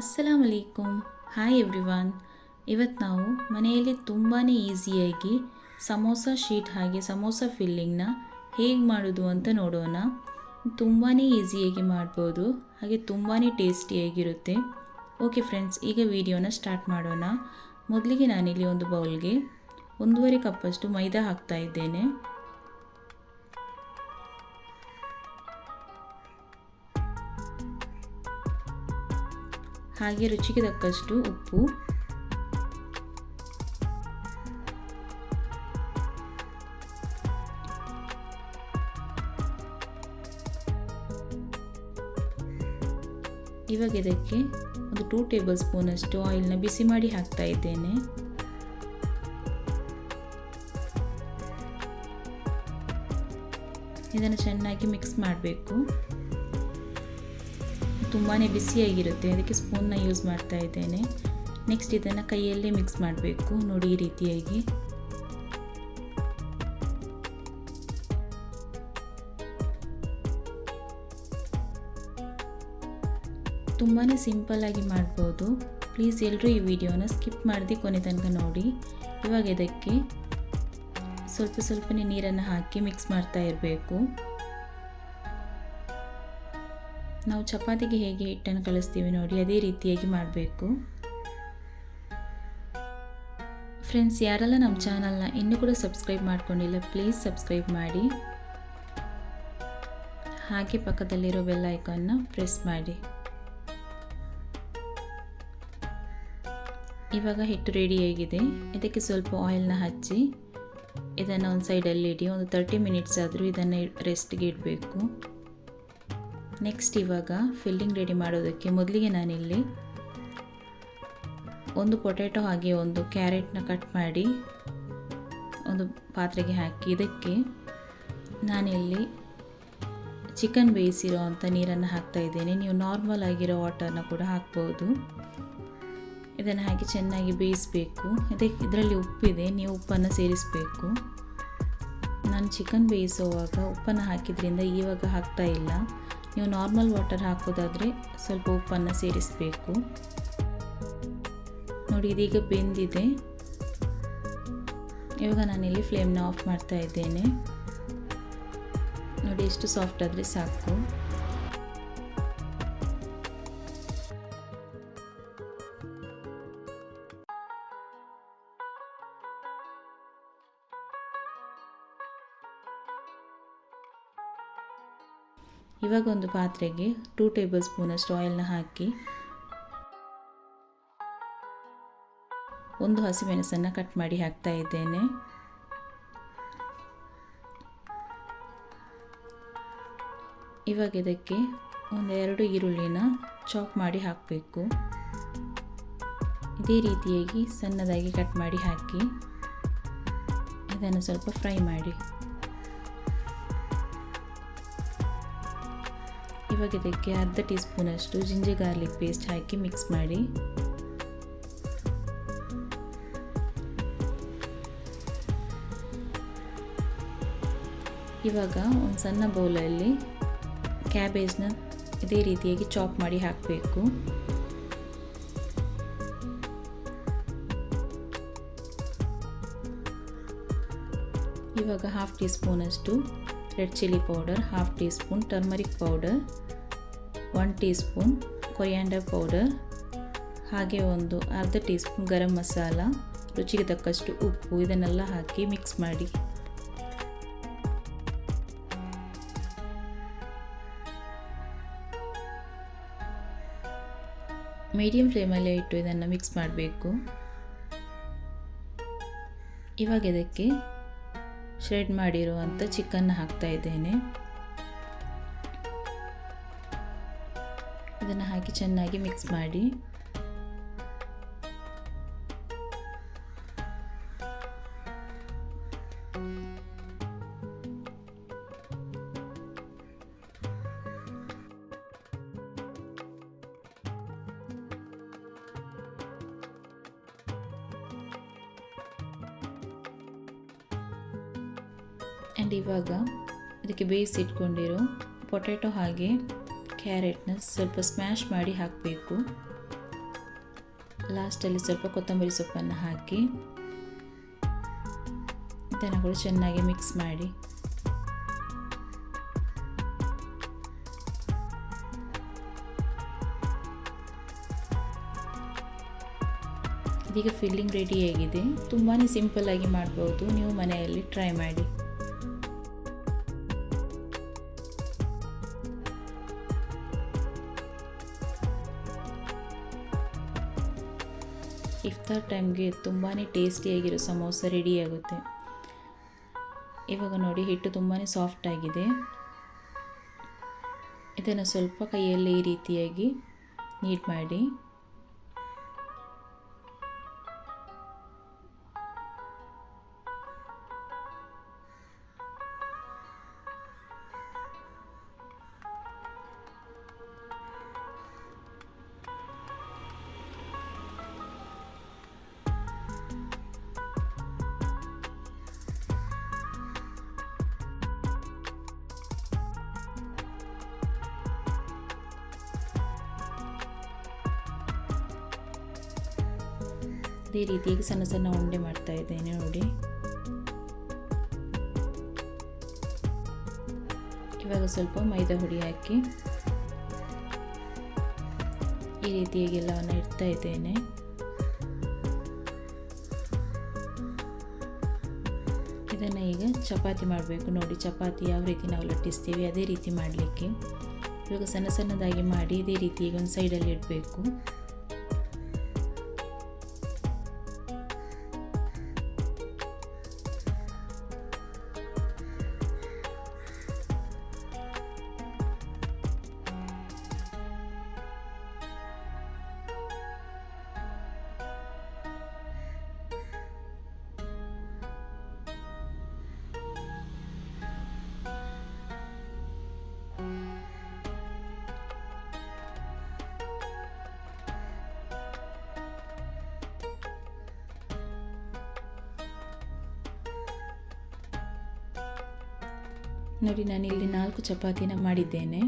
ಅಸ್ಸಲಾಮ್ ಅಲೈಕುಮ್ hi everyone ಇವತ್ತು ನಾವು ಮನೆಯಲ್ಲಿ ತುಂಬಾ ಈಸಿಯಾಗಿ ಸಮೋಸ ಶೀಟ್ ಹಾಗೆ ಸಮೋಸ ಫಿಲ್ಲಿಂಗ್ನ ಹೇಗೆ ಮಾಡೋದು ಅಂತ ನೋಡೋಣ. ತುಂಬಾ ಈಸಿಯಾಗಿ ಮಾಡ್ಬೋದು. ಹಾಗೆ ತುಂಬಾ ಟೇಸ್ಟಿಯಾಗಿರುತ್ತೆ ಓಕೆ ಫ್ರೆಂಡ್ಸ್ ಈಗ ವಿಡಿಯೋನ ಸ್ಟಾರ್ಟ್ ಮಾಡೋಣ. ಮೊದಲಿಗೆ ನಾನಿಲ್ಲಿ ಒಂದು ಬೌಲ್ಗೆ ಒಂದೂವರೆ ಕಪ್ಪಷ್ಟು ಮೈದಾ ಹಾಕ್ತಾ ಇದ್ದೇನೆ. ಹಾಗೆ ರುಚಿಗೆ ತಕ್ಕಷ್ಟು ಉಪ್ಪು. ಇವಾಗ ಇದಕ್ಕೆ ಒಂದು ಟೂ ಟೇಬಲ್ ಸ್ಪೂನಷ್ಟು ಆಯಿಲ್ನ ಬಿಸಿ ಮಾಡಿ ಹಾಕ್ತಾ ಇದ್ದೇನೆ. ಇದನ್ನು ಚೆನ್ನಾಗಿ ಮಿಕ್ಸ್ ಮಾಡಬೇಕು. ತುಂಬಾ ಬಿಸಿಯಾಗಿರುತ್ತೆ ಅದಕ್ಕೆ ಸ್ಪೂನ್ನ ಯೂಸ್ ಮಾಡ್ತಾ ಇದ್ದೇನೆ. ನೆಕ್ಸ್ಟ್ ಇದನ್ನು ಕೈಯಲ್ಲೇ ಮಿಕ್ಸ್ ಮಾಡಬೇಕು. ನೋಡಿ ಈ ರೀತಿಯಾಗಿ. ತುಂಬಾ ಸಿಂಪಲ್ಲಾಗಿ ಮಾಡ್ಬೋದು. ಪ್ಲೀಸ್ ಎಲ್ಲರೂ ಈ ವಿಡಿಯೋನ ಸ್ಕಿಪ್ ಮಾಡದೆ ಕೊನೆ ತನಕ ನೋಡಿ. ಇವಾಗ ಇದಕ್ಕೆ ಸ್ವಲ್ಪ ಸ್ವಲ್ಪನೇ ನೀರನ್ನು ಹಾಕಿ ಮಿಕ್ಸ್ ಮಾಡ್ತಾ ಇರಬೇಕು. ನಾವು ಚಪಾತಿಗೆ ಹೇಗೆ ಹಿಟ್ಟನ್ನು ಕಳಿಸ್ತೀವಿ ನೋಡಿ, ಅದೇ ರೀತಿಯಾಗಿ ಮಾಡಬೇಕು. ಫ್ರೆಂಡ್ಸ್ ಯಾರೆಲ್ಲ ನಮ್ಮ ಚಾನಲ್ನ ಇನ್ನೂ ಕೂಡ ಸಬ್ಸ್ಕ್ರೈಬ್ ಮಾಡ್ಕೊಂಡಿಲ್ಲ ಪ್ಲೀಸ್ ಸಬ್ಸ್ಕ್ರೈಬ್ ಮಾಡಿ. ಹಾಗೆ ಪಕ್ಕದಲ್ಲಿರೋ ಬೆಲ್ ಐಕಾನ್ನ ಪ್ರೆಸ್ ಮಾಡಿ. ಇವಾಗ ಹಿಟ್ಟು ರೆಡಿಯಾಗಿದೆ ಇದಕ್ಕೆ ಸ್ವಲ್ಪ ಆಯಿಲ್ನ ಹಚ್ಚಿ, ಇದನ್ನು ಒಂದು ಸೈಡಲ್ಲಿ ಇಡಿ ಒಂದು ತರ್ಟಿ ಮಿನಿಟ್ಸ್ ಆದರೂ ಇದನ್ನು ರೆಸ್ಟ್ಗೆ ಇಡಬೇಕು. ನೆಕ್ಸ್ಟ್ ಇವಾಗ ಫಿಲ್ಲಿಂಗ್ ರೆಡಿ ಮಾಡೋದಕ್ಕೆ ಮೊದಲಿಗೆ ನಾನಿಲ್ಲಿ ಒಂದು ಪೊಟ್ಯಾಟೊ ಹಾಗೆ ಒಂದು ಕ್ಯಾರೆಟ್ನ ಕಟ್ ಮಾಡಿ ಒಂದು ಪಾತ್ರೆಗೆ ಹಾಕಿ, ಇದಕ್ಕೆ ನಾನಿಲ್ಲಿ ಚಿಕನ್ ಬೇಯಿಸಿರೋ ಅಂಥ ನೀರನ್ನು ಹಾಕ್ತಾ ಇದ್ದೇನೆ. ನೀವು ನಾರ್ಮಲ್ ಆಗಿರೋ ವಾಟರ್ನ ಕೂಡ ಹಾಕ್ಬೋದು. ಇದನ್ನು ಹಾಕಿ ಚೆನ್ನಾಗಿ ಬೇಯಿಸಬೇಕು. ಇದಕ್ಕೆ ಇದರಲ್ಲಿ ಉಪ್ಪಿದೆ, ನೀವು ಉಪ್ಪನ್ನು ಸೇರಿಸಬೇಕು. ನಾನು ಚಿಕನ್ ಬೇಯಿಸುವಾಗ ಉಪ್ಪನ್ನು ಹಾಕಿದ್ರಿಂದ ಇವಾಗ ಹಾಕ್ತಾ ಇಲ್ಲ. ನೀವು ನಾರ್ಮಲ್ ವಾಟರ್ ಹಾಕೋದಾದರೆ ಸ್ವಲ್ಪ ಉಪ್ಪನ್ನು ಸೇರಿಸಬೇಕು. ನೋಡಿ, ಇದೀಗ ಬೆಂದಿದೆ. ಇವಾಗ ನಾನಿಲ್ಲಿ ಫ್ಲೇಮ್ನ ಆಫ್ ಮಾಡ್ತಾ ಇದ್ದೇನೆ. ನೋಡಿ, ಎಷ್ಟು ಸಾಫ್ಟ್ ಆದರೆ ಸಾಕು. ಇವಾಗ ಒಂದು ಪಾತ್ರೆಗೆ ಟೂ ಟೇಬಲ್ ಸ್ಪೂನಷ್ಟು ಆಯಿಲ್ನ ಹಾಕಿ, ಒಂದು ಹಸಿಮೆಣಸನ್ನು ಕಟ್ ಮಾಡಿ ಹಾಕ್ತಾ ಇದ್ದೇನೆ. ಇವಾಗ ಇದಕ್ಕೆ ಒಂದೆರಡು ಈರುಳ್ಳಿನ ಚಾಪ್ ಮಾಡಿ ಹಾಕಬೇಕು. ಇದೇ ರೀತಿಯಾಗಿ ಸಣ್ಣದಾಗಿ ಕಟ್ ಮಾಡಿ ಹಾಕಿ, ಇದನ್ನು ಸ್ವಲ್ಪ ಫ್ರೈ ಮಾಡಿ. ಇವಾಗ ಇದಕ್ಕೆ ಅರ್ಧ ಟೀ ಸ್ಪೂನಷ್ಟು ಜಿಂಜರ್ ಗಾರ್ಲಿಕ್ ಪೇಸ್ಟ್ ಹಾಕಿ ಮಿಕ್ಸ್ ಮಾಡಿ. ಇವಾಗ ಒಂದು ಸಣ್ಣ ಬೌಲಲ್ಲಿ ಕ್ಯಾಬೇಜ್ನ ಇದೇ ರೀತಿಯಾಗಿ ಚಾಪ್ ಮಾಡಿ ಹಾಕಬೇಕು. ಇವಾಗ ಹಾಫ್ ಟೀ ಸ್ಪೂನಷ್ಟು red chilli powder half teaspoon turmeric powder one teaspoon powder, ಹಾಗೆ ಒಂದು ಅರ್ಧ ಟೀ ಸ್ಪೂನ್ ಗರಂ ಮಸಾಲ, ರುಚಿಗೆ ತಕ್ಕಷ್ಟು ಉಪ್ಪು ಇದನ್ನೆಲ್ಲ ಹಾಕಿ ಮಿಕ್ಸ್ ಮಾಡಿ. ಮೀಡಿಯಂ ಫ್ಲೇಮಲ್ಲೇ ಇಟ್ಟು ಇದನ್ನು ಮಿಕ್ಸ್ ಮಾಡಬೇಕು. ಇವಾಗ ಇದಕ್ಕೆ ಶ್ರೆಡ್ ಮಾಡಿರುವಂಥ ಚಿಕನ್ ಹಾಕ್ತಾ ಇದ್ದೇನೆ. ಇದನ್ನು ಹಾಕಿ ಚೆನ್ನಾಗಿ ಮಿಕ್ಸ್ ಮಾಡಿ. ಆ್ಯಂಡ್ ಇವಾಗ ಅದಕ್ಕೆ ಬೇಯಿಸಿಟ್ಕೊಂಡಿರೋ ಪೊಟ್ಯಾಟೊ ಹಾಗೆ ಕ್ಯಾರೆಟ್ನ ಸ್ವಲ್ಪ ಸ್ಮ್ಯಾಶ್ ಮಾಡಿ ಹಾಕಬೇಕು. ಲಾಸ್ಟಲ್ಲಿ ಸ್ವಲ್ಪ ಕೊತ್ತಂಬರಿ ಸೊಪ್ಪನ್ನು ಹಾಕಿ ಇದನ್ನು ಚೆನ್ನಾಗಿ ಮಿಕ್ಸ್ ಮಾಡಿ. ಇದೀಗ ಫಿಲ್ಲಿಂಗ್ ರೆಡಿಯಾಗಿದೆ ತುಂಬಾ ಸಿಂಪಲ್ಲಾಗಿ ಮಾಡ್ಬೋದು. ನೀವು ಮನೆಯಲ್ಲಿ ಟ್ರೈ ಮಾಡಿ. ಇಫ್ತಾರ್ ಟೈಮ್ಗೆ ತುಂಬಾ ಟೇಸ್ಟಿಯಾಗಿರೋ ಸಮೋಸ ರೆಡಿಯಾಗುತ್ತೆ ಇವಾಗ ನೋಡಿ, ಹಿಟ್ಟು ತುಂಬಾ ಸಾಫ್ಟ್ ಆಗಿದೆ. ಇದನ್ನು ಸ್ವಲ್ಪ ಕೈಯಲ್ಲಿ ಈ ರೀತಿಯಾಗಿ ನೀಟ್ ಮಾಡಿ. ಇದೇ ರೀತಿಯಾಗಿ ಸಣ್ಣ ಸಣ್ಣ ಉಂಡೆ ಮಾಡ್ತಾ ಇದ್ದೇನೆ, ನೋಡಿ. ಇವಾಗ ಸ್ವಲ್ಪ ಮೈದಾ ಹುಡಿ ಹಾಕಿ ಈ ರೀತಿಯಾಗಿ ಎಲ್ಲವನ್ನು ಇಡ್ತಾ ಇದ್ದೇನೆ. ಇದನ್ನು ಈಗ ಚಪಾತಿ ಮಾಡಬೇಕು. ನೋಡಿ, ಚಪಾತಿ ಯಾವ ರೀತಿ ನಾವು ಲಟ್ಟಿಸ್ತೀವಿ, ಅದೇ ರೀತಿ ಮಾಡಲಿಕ್ಕೆ. ಇವಾಗ ಸಣ್ಣ ಸಣ್ಣದಾಗಿ ಮಾಡಿ ಇದೇ ರೀತಿ ಈಗ ಒಂದು ಸೈಡಲ್ಲಿ ಇಡಬೇಕು. ನೋಡಿ, ನಾನು ಇಲ್ಲಿ ನಾಲ್ಕು ಚಪಾತಿನ ಮಾಡಿದ್ದೇನೆ.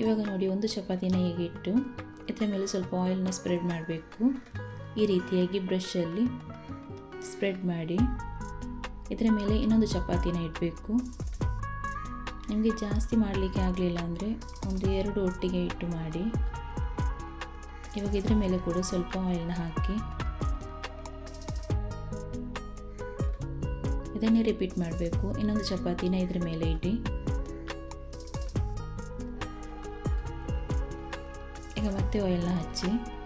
ಇವಾಗ ನೋಡಿ, ಒಂದು ಚಪಾತಿನ ಹೀಗೆ ಇಟ್ಟು, ಇದರ ಮೇಲೆ ಸ್ವಲ್ಪ ಆಯಿಲ್ನ ಸ್ಪ್ರೆಡ್ ಮಾಡಬೇಕು. ಈ ರೀತಿಯಾಗಿ ಬ್ರಷಲ್ಲಿ ಸ್ಪ್ರೆಡ್ ಮಾಡಿ. ಇದರ ಮೇಲೆ ಇನ್ನೊಂದು ಚಪಾತಿನ ಇಡಬೇಕು. ನಿಮಗೆ ಜಾಸ್ತಿ ಮಾಡಲಿಕ್ಕೆ ಆಗಲಿಲ್ಲ ಅಂದರೆ ಒಂದು ಎರಡು ಒಟ್ಟಿಗೆ ಇಟ್ಟು ಮಾಡಿ. ಇವಾಗ ಇದರ ಮೇಲೆ ಕೂಡ ಸ್ವಲ್ಪ ಆಯಿಲ್ನ ಹಾಕಿ. ಇದನ್ನೇ ರಿಪೀಟ್ ಮಾಡಬೇಕು. ಇನ್ನೊಂದು ಚಪಾತಿನ ಇದರ ಮೇಲೆ ಇಡಿ. ಈಗ ಮತ್ತೆ ಆಯಿಲ್ನ ಹಚ್ಚಿ.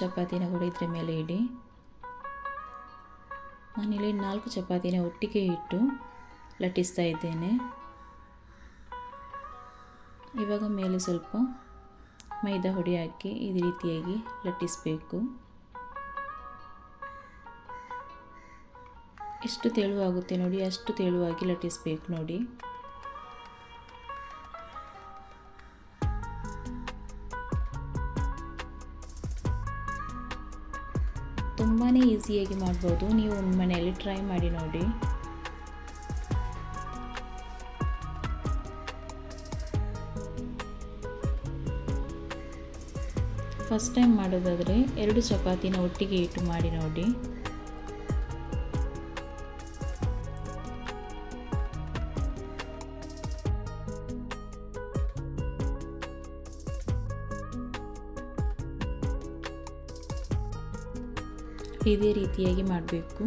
ಚಪಾತಿನ ಕೂಡ ಇದರ ಮೇಲೆ ಇಡಿ. ನಾನಿಲ್ಲಿ ನಾಲ್ಕು ಚಪಾತಿನ ಒಟ್ಟಿಗೆ ಇಟ್ಟು ಲಟ್ಟಿಸ್ತಾ ಇದ್ದೇನೆ. ಇವಾಗ ಮೇಲೆ ಸ್ವಲ್ಪ ಮೈದಾ ಹುಡಿ ಹಾಕಿ ಈ ರೀತಿಯಾಗಿ ಲಟ್ಟಿಸಬೇಕು. ಎಷ್ಟು ತೆಳುವಾಗುತ್ತೆ ನೋಡಿ, ಅಷ್ಟು ತೆಳುವಾಗಿ ಲಟ್ಟಿಸಬೇಕು ನೋಡಿ. ಈಸಿಯಾಗಿ ಮಾಡ್ಬೋದು. ನೀವು ಒಂದು ಮನೆಯಲ್ಲಿ ಟ್ರೈ ಮಾಡಿ ನೋಡಿ. ಫಸ್ಟ್ ಟೈಮ್ ಮಾಡೋದಾದರೆ ಎರಡು ಚಪಾತಿನ ಒಟ್ಟಿಗೆ ಇಟ್ಟು ಮಾಡಿ ನೋಡಿ. ಇದೇ ರೀತಿಯಾಗಿ ಮಾಡಬೇಕು.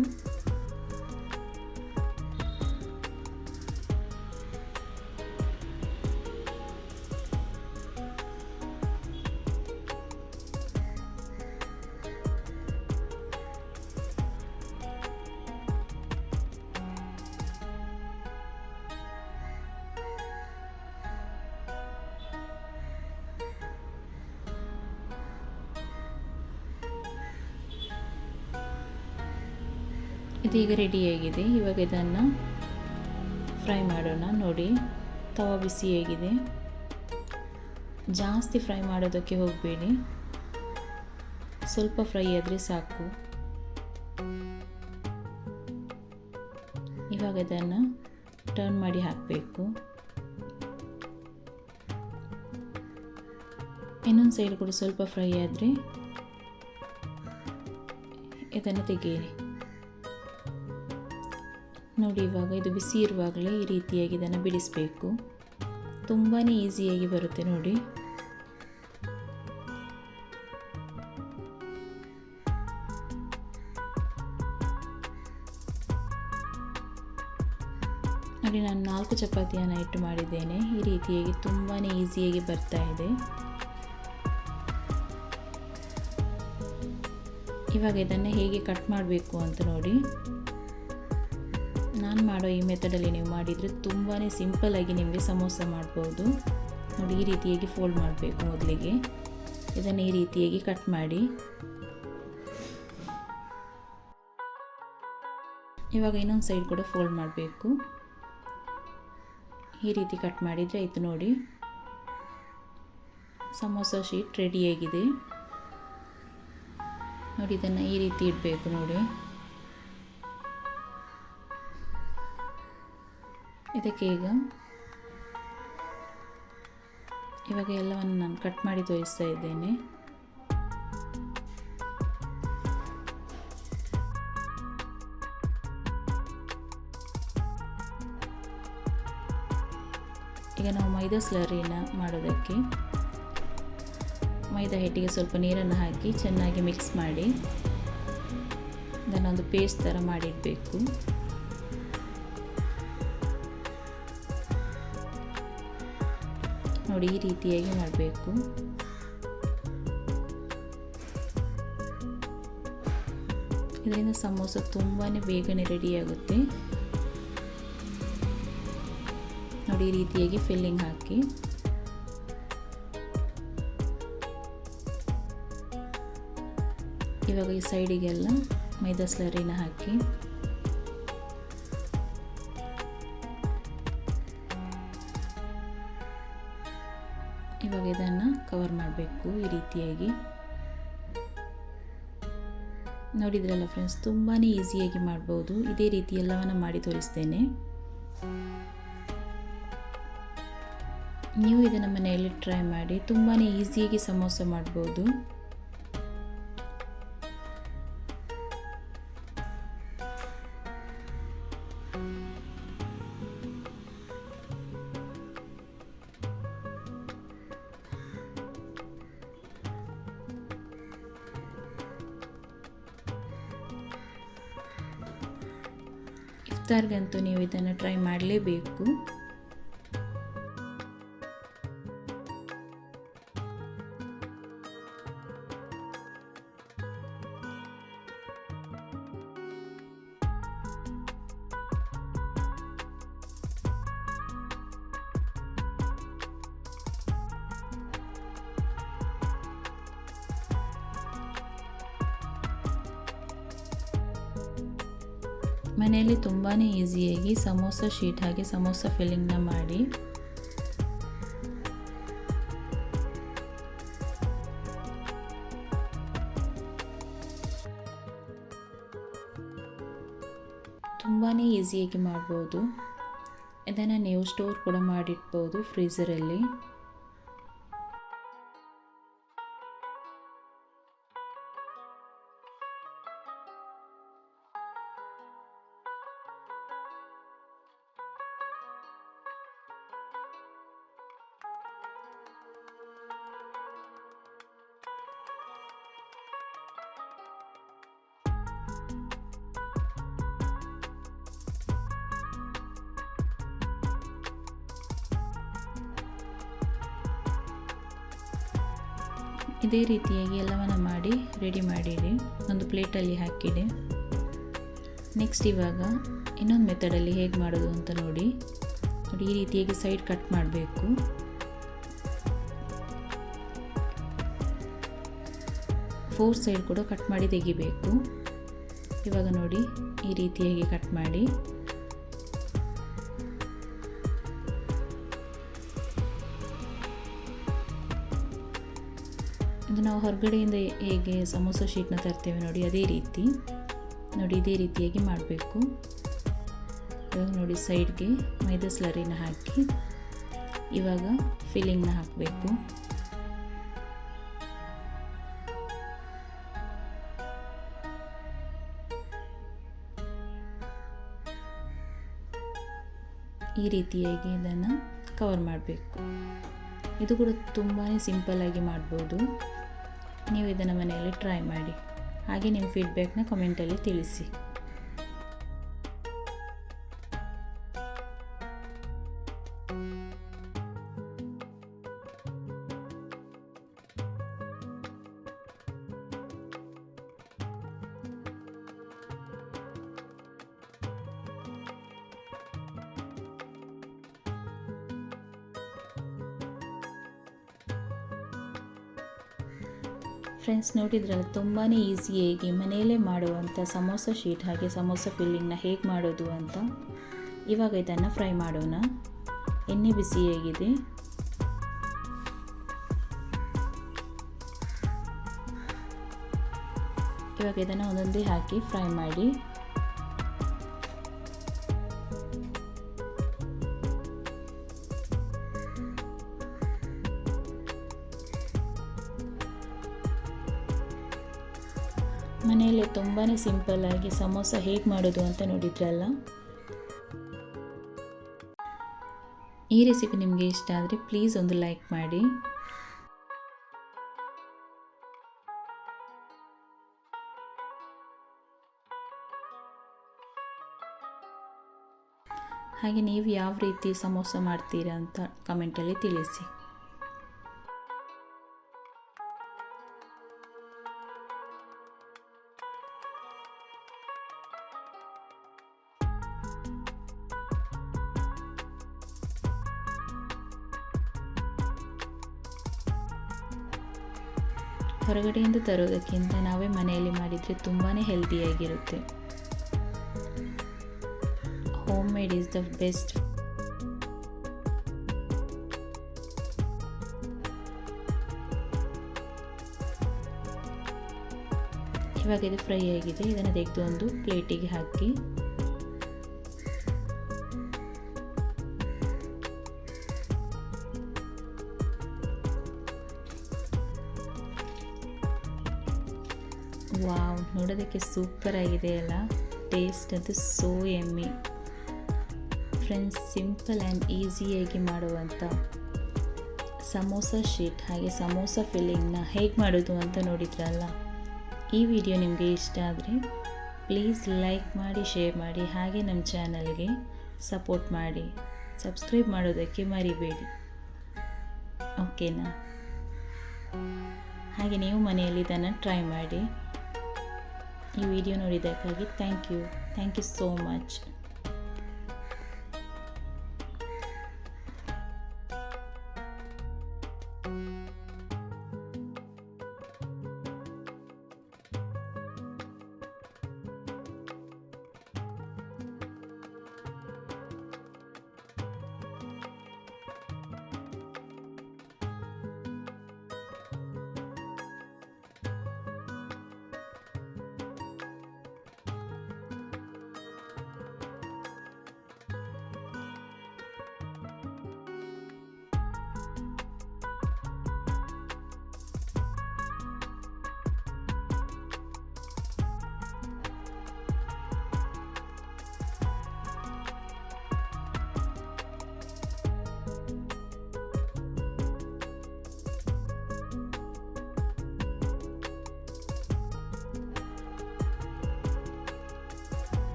ಇದೀಗ ರೆಡಿಯಾಗಿದೆ ಇವಾಗ ಇದನ್ನು ಫ್ರೈ ಮಾಡೋಣ ನೋಡಿ. ತವ ಬಿಸಿ ಹೇಗಿದೆ ಜಾಸ್ತಿ ಫ್ರೈ ಮಾಡೋದಕ್ಕೆ ಹೋಗಬೇಡಿ. ಸ್ವಲ್ಪ ಫ್ರೈ ಆದರೆ ಸಾಕು. ಇವಾಗ ಇದನ್ನು ಟರ್ನ್ ಮಾಡಿ ಹಾಕಬೇಕು. ಇನ್ನೊಂದು ಸೈಡ್ ಕೂಡ ಸ್ವಲ್ಪ ಫ್ರೈ ಆದರೆ ಇದನ್ನು ತೆಗೆಯಿರಿ. ನೋಡಿ, ಇವಾಗ ಇದು ಬಿಸಿ ಇರುವಾಗಲೇ ಈ ರೀತಿಯಾಗಿ ಇದನ್ನು ಬಿಡಿಸಬೇಕು. ತುಂಬಾ ಈಸಿಯಾಗಿ ಬರುತ್ತೆ ನೋಡಿ. ನೋಡಿ, ನಾನು ನಾಲ್ಕು ಚಪಾತಿಯನ್ನು ಇಟ್ಟು ಮಾಡಿದ್ದೇನೆ. ಈ ರೀತಿಯಾಗಿ ತುಂಬಾ ಈಸಿಯಾಗಿ ಬರ್ತಾ ಇದೆ. ಇವಾಗ ಇದನ್ನು ಹೇಗೆ ಕಟ್ ಮಾಡಬೇಕು ಅಂತ ನೋಡಿ. ನಾನು ಮಾಡೋ ಈ ಮೆಥಡಲ್ಲಿ ನೀವು ಮಾಡಿದರೆ ತುಂಬಾ ಸಿಂಪಲ್ಲಾಗಿ ನಿಮಗೆ ಸಮೋಸ ಮಾಡ್ಬೋದು. ನೋಡಿ, ಈ ರೀತಿಯಾಗಿ ಫೋಲ್ಡ್ ಮಾಡಬೇಕು ಮೊದಲಿಗೆ. ಇದನ್ನು ಈ ರೀತಿಯಾಗಿ ಕಟ್ ಮಾಡಿ. ಇವಾಗ ಇನ್ನೊಂದು ಸೈಡ್ ಕೂಡ ಫೋಲ್ಡ್ ಮಾಡಬೇಕು. ಈ ರೀತಿ ಕಟ್ ಮಾಡಿದರೆ ಆಯಿತು ನೋಡಿ. ಸಮೋಸ ಶೀಟ್ ರೆಡಿಯಾಗಿದೆ ನೋಡಿ, ಇದನ್ನು ಈ ರೀತಿ ಇಡಬೇಕು ನೋಡಿ. ಇದಕ್ಕೆ ಈಗ ಇವಾಗ ಎಲ್ಲವನ್ನು ನಾನು ಕಟ್ ಮಾಡಿ ತೋರಿಸ್ತಾ ಇದ್ದೇನೆ. ಈಗ ನಾವು ಮೈದಾ ಸ್ಲರಿನ ಮಾಡೋದಕ್ಕೆ ಮೈದಾ ಹಿಟ್ಟಿಗೆ ಸ್ವಲ್ಪ ನೀರನ್ನು ಹಾಕಿ ಚೆನ್ನಾಗಿ ಮಿಕ್ಸ್ ಮಾಡಿ ಅದನ್ನೊಂದು ಪೇಸ್ಟ್ ಥರ ಮಾಡಿಡಬೇಕು. ನೋಡಿ ಈ ರೀತಿಯಾಗಿ ಮಾಡಬೇಕು. ಇದರಿಂದ ಸಮೋಸ ತುಂಬಾ ಬೇಗನೆ ರೆಡಿಯಾಗುತ್ತೆ ನೋಡಿ ಈ ರೀತಿಯಾಗಿ ಫಿಲ್ಲಿಂಗ್ ಹಾಕಿ. ಇವಾಗ ಈ ಸೈಡಿಗೆಲ್ಲ ಮೈದಾ ಸ್ಲರಿನ ಹಾಕಿ. ಕವರ್ ಮಾಡಬೇಕು ಈ ರೀತಿಯಾಗಿ. ನೋಡಿದ್ರಲ್ಲ ಫ್ರೆಂಡ್ಸ್ ತುಂಬಾ ಈಸಿಯಾಗಿ ಮಾಡ್ಬೋದು. ಇದೇ ರೀತಿ ಎಲ್ಲವನ್ನು ಮಾಡಿ ತೋರಿಸ್ತೇನೆ. ನೀವು ಇದನ್ನು ಮನೆಯಲ್ಲಿ ಟ್ರೈ ಮಾಡಿ ತುಂಬಾ ಈಸಿಯಾಗಿ ಸಮೋಸ ಮಾಡ್ಬೋದು. ಇಫ್ತಾರ್ಗಂತೂ ನೀವು ಇದನ್ನು ಟ್ರೈ ಮಾಡಲೇಬೇಕು. ಮನೆಯಲ್ಲಿ ತುಂಬಾ ಈಸಿಯಾಗಿ ಸಮೋಸ ಶೀಟ್ ಹಾಗೆ ಸಮೋಸ ಫಿಲ್ಲಿಂಗ್ನ ಮಾಡಿ. ತುಂಬಾ ಈಸಿಯಾಗಿ ಮಾಡ್ಬೋದು. ಇದನ್ನು ನೀವು ಸ್ಟೋರ್ ಕೂಡ ಮಾಡಿಟ್ಬೋದು ಫ್ರೀಝರಲ್ಲಿ ಇದೇ ರೀತಿಯಾಗಿ ಎಲ್ಲವನ್ನು ಮಾಡಿ ರೆಡಿ ಮಾಡಿಡಿ ಒಂದು ಪ್ಲೇಟಲ್ಲಿ ಹಾಕಿಡಿ ನೆಕ್ಸ್ಟ್ ಇವಾಗ ಇನ್ನೊಂದು ಮೆಥಡಲ್ಲಿ ಹೇಗೆ ಮಾಡೋದು ಅಂತ ನೋಡಿ. ನೋಡಿ, ಈ ರೀತಿಯಾಗಿ ಸೈಡ್ ಕಟ್ ಮಾಡಬೇಕು. ಫೋರ್ ಸೈಡ್ ಕೂಡ ಕಟ್ ಮಾಡಿ ತೆಗಿಬೇಕು. ಇವಾಗ ನೋಡಿ, ಈ ರೀತಿಯಾಗಿ ಕಟ್ ಮಾಡಿ. ಇದು ನಾವು ಹೊರಗಡೆಯಿಂದ ಹೇಗೆ ಸಮೋಸ ಶೀಟ್ನ ತರ್ತೇವೆ ನೋಡಿ, ಅದೇ ರೀತಿ. ನೋಡಿ, ಇದೇ ರೀತಿಯಾಗಿ ಮಾಡಬೇಕು. ಇವಾಗ ನೋಡಿ, ಸೈಡ್ಗೆ ಮೈದಾ ಸ್ಲರಿನ ಹಾಕಿ ಇವಾಗ ಫಿಲ್ಲಿಂಗ್ನ ಹಾಕಬೇಕು. ಈ ರೀತಿಯಾಗಿ ಇದನ್ನು ಕವರ್ ಮಾಡಬೇಕು. ಇದು ಕೂಡ ತುಂಬಾ ಸಿಂಪಲ್ಲಾಗಿ ಮಾಡ್ಬೋದು. ನೀವು ಇದನ್ನು ಮನೆಯಲ್ಲಿ ಟ್ರೈ ಮಾಡಿ. ಹಾಗೆ ನಿಮ್ಮ ಫೀಡ್ಬ್ಯಾಕ್ನ ಕಮೆಂಟಲ್ಲಿ ತಿಳಿಸಿ. ಫ್ರೆಂಡ್ಸ್ ನೋಡಿದ್ರಲ್ಲ ತುಂಬಾ ಈಸಿಯಾಗಿ ಮನೆಯಲ್ಲೇ ಮಾಡುವಂಥ ಸಮೋಸ ಶೀಟ್ ಹಾಗೆ ಸಮೋಸ ಫಿಲ್ಲಿಂಗ್ನ ಹೇಗೆ ಮಾಡೋದು ಅಂತ. ಇವಾಗ ಇದನ್ನು ಫ್ರೈ ಮಾಡೋಣ. ಎಣ್ಣೆ ಬಿಸಿಯಾಗಿದೆ ಇವಾಗ ಇದನ್ನು ಒಂದೊಂದೇ ಹಾಕಿ ಫ್ರೈ ಮಾಡಿ. ಮನೆಯಲ್ಲೇ ತುಂಬಾ ಸಿಂಪಲ್ಲಾಗಿ ಸಮೋಸ ಹೇಗೆ ಮಾಡೋದು ಅಂತ ನೋಡಿದ್ರಲ್ಲ ಈ ರೆಸಿಪಿ ನಿಮಗೆ ಇಷ್ಟ ಆದರೆ ಪ್ಲೀಸ್ ಒಂದು ಲೈಕ್ ಮಾಡಿ. ಹಾಗೆ ನೀವು ಯಾವ ರೀತಿ ಸಮೋಸ ಮಾಡ್ತೀರಾ ಅಂತ ಕಮೆಂಟಲ್ಲಿ ತಿಳಿಸಿ. ಹೊರಗಡೆಯಿಂದ ತರೋದಕ್ಕಿಂತ ನಾವೇ ಮನೆಯಲ್ಲಿ ಮಾಡಿದರೆ ತುಂಬಾ ಹೆಲ್ದಿಯಾಗಿರುತ್ತೆ home made is the best ಇವಾಗ ಇದು ಫ್ರೈ ಆಗಿದೆ. ಇದನ್ನು ತೆಗೆದು ಒಂದು ಪ್ಲೇಟಿಗೆ ಹಾಕಿ. ವಾವ್, ನೋಡೋದಕ್ಕೆ ಸೂಪರ್ ಆಗಿದೆ ಅಲ್ಲ? ಟೇಸ್ಟ್ ಅಂತೂ ಸೋ ಎಮ್ಮಿ ಫ್ರೆಂಡ್ಸ್ ಸಿಂಪಲ್ ಆ್ಯಂಡ್ ಈಸಿಯಾಗಿ ಮಾಡುವಂಥ ಸಮೋಸ ಶೀಟ್, ಹಾಗೆ ಸಮೋಸ ಫಿಲ್ಲಿಂಗ್ನ ಹೇಗೆ ಮಾಡೋದು ಅಂತ ನೋಡಿದ್ರಲ್ಲ ಈ ವಿಡಿಯೋ ನಿಮಗೆ ಇಷ್ಟ ಆದರೆ ಪ್ಲೀಸ್ ಲೈಕ್ ಮಾಡಿ ಶೇರ್ ಮಾಡಿ, ಹಾಗೆ ನಮ್ಮ ಚಾನಲ್ಗೆ ಸಪೋರ್ಟ್ ಮಾಡಿ. ಸಬ್ಸ್ಕ್ರೈಬ್ ಮಾಡೋದಕ್ಕೆ ಮರಿಬೇಡಿ. ಓಕೆನಾ ಹಾಗೆ ನೀವು ಮನೆಯಲ್ಲಿ ಇದನ್ನು ಟ್ರೈ ಮಾಡಿ. ಈ video ನೋಡಿದ್ದಕ್ಕಾಗಿ thank you thank you so much